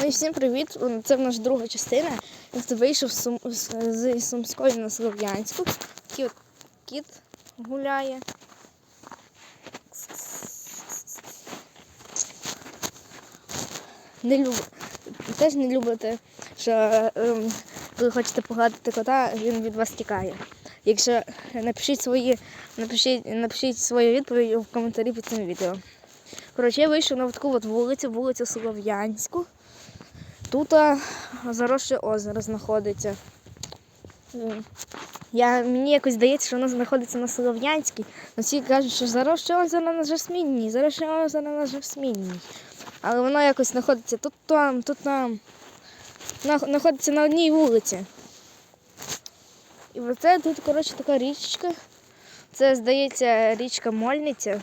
Ну і всім привіт! Це в нас друга частина. Я вийшов Сум... з Сумської на Слов'янську. Такий кіт гуляє. Не люб... Теж не любите, що ем, коли хочете погладити кота, він від вас тікає. Якщо напишіть свої, напишіть, напишіть свою відповідь в коментарі під цим відео. Коротше, я вийшов на таку от вулицю, вулицю Солов'янську. Тут заросше озеро знаходиться. Я, мені якось здається, що воно знаходиться на Солов'янській. але всі кажуть, що заросше озеро на Жасмінній, заросше озеро на Жасмінній. Але воно якось знаходиться тут там, тут там. Знаходиться на одній вулиці. І оце тут, коротше, така річка. Це, здається, річка Мольниця.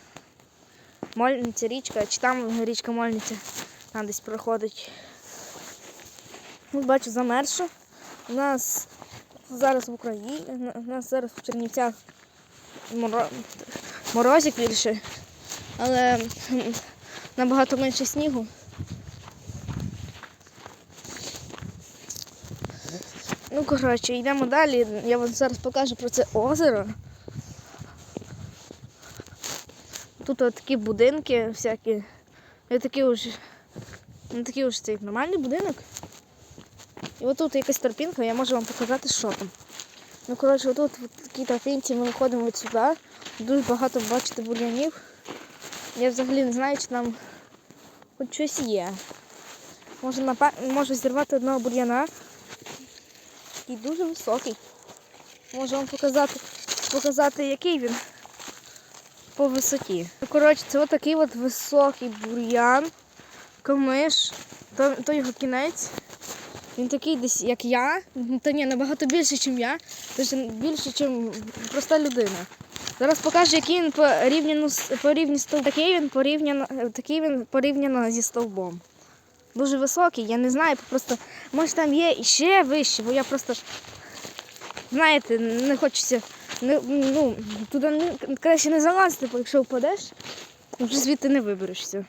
Мольниця річка, чи там річка Мольниця, там десь проходить. Бачу замерзшо. У нас зараз в Україні, у нас зараз в Чернівцях моро... морозик більше, але набагато менше снігу. Ну, коротше, йдемо далі. Я вам зараз покажу про це озеро. Тут от такі будинки всякі. Не такі уж, не такі уж цей нормальний будинок. І отут якась тропінка, я можу вам показати, що там. Ну, коротше, отут в такій тропінці ми виходимо от сюди. Дуже багато бачите бур'янів. Я взагалі не знаю, чи там хоч щось є. Можу, напа... можу зірвати одного бур'яна. Такий дуже високий. Можу вам показати, показати, який він по висоті. Ну, коротше, це отакий от високий бур'ян, камиш, то, то його кінець. Він такий десь, як я, та ні, набагато більше, ніж я, тобто більше, ніж проста людина. Зараз покажу, який він порівняно порівняно стовбом. Такий він порівняно, такий він порівняно зі стовбом. Дуже високий, я не знаю, просто може там є і ще вище, бо я просто, знаєте, не хочеться, не, ну, туди краще не залазити, бо якщо впадеш, вже звідти не виберешся.